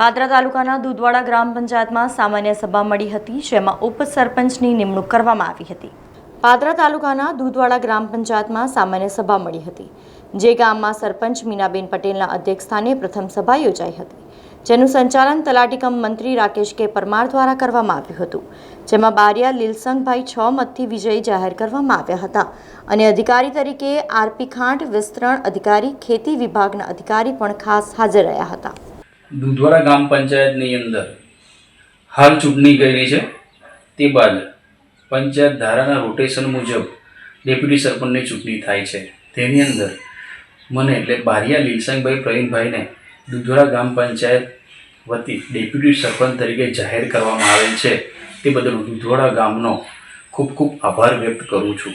પાદરા તાલુકાના દૂધવાડા ગ્રામ પંચાયતમાં સામાન્ય સભા મળી હતી, જેમાં ઉપસરપંચની નિમણૂક કરવામાં આવી હતી. પાદરા તાલુકાના દૂધવાડા ગ્રામ પંચાયતમાં સામાન્ય સભા મળી હતી, જે ગામમાં સરપંચ મીનાબેન પટેલના અધ્યક્ષસ્થાને પ્રથમ સભા યોજાઈ હતી, જેનું સંચાલન તલાટીકમ મંત્રી રાકેશ કે પરમાર દ્વારા કરવામાં આવ્યું હતું, જેમાં બારિયા લીલસંગભાઈ છ મતથી વિજયી જાહેર કરવામાં આવ્યા હતા અને અધિકારી તરીકે આરપી ખાંટ વિસ્તરણ અધિકારી, ખેતી વિભાગના અધિકારી પણ ખાસ હાજર રહ્યા હતા. દુધવાડા ગ્રામ પંચાયતની અંદર હાલ ચૂંટણી કરી છે. તે બાદ પંચાયત ધારાના રોટેશન મુજબ ડેપ્યુટી સરપંચની ચૂંટણી થાય છે. તેની અંદર મને એટલે બારિયા લીલસંગભાઈ પ્રવીણભાઈને દુધવાડા ગ્રામ પંચાયત વતી ડેપ્યુટી સરપંચ તરીકે જાહેર કરવામાં આવેલ છે. તે બદલ હું દુધવાડા ગામનો ખૂબ ખૂબ આભાર વ્યક્ત કરું છું.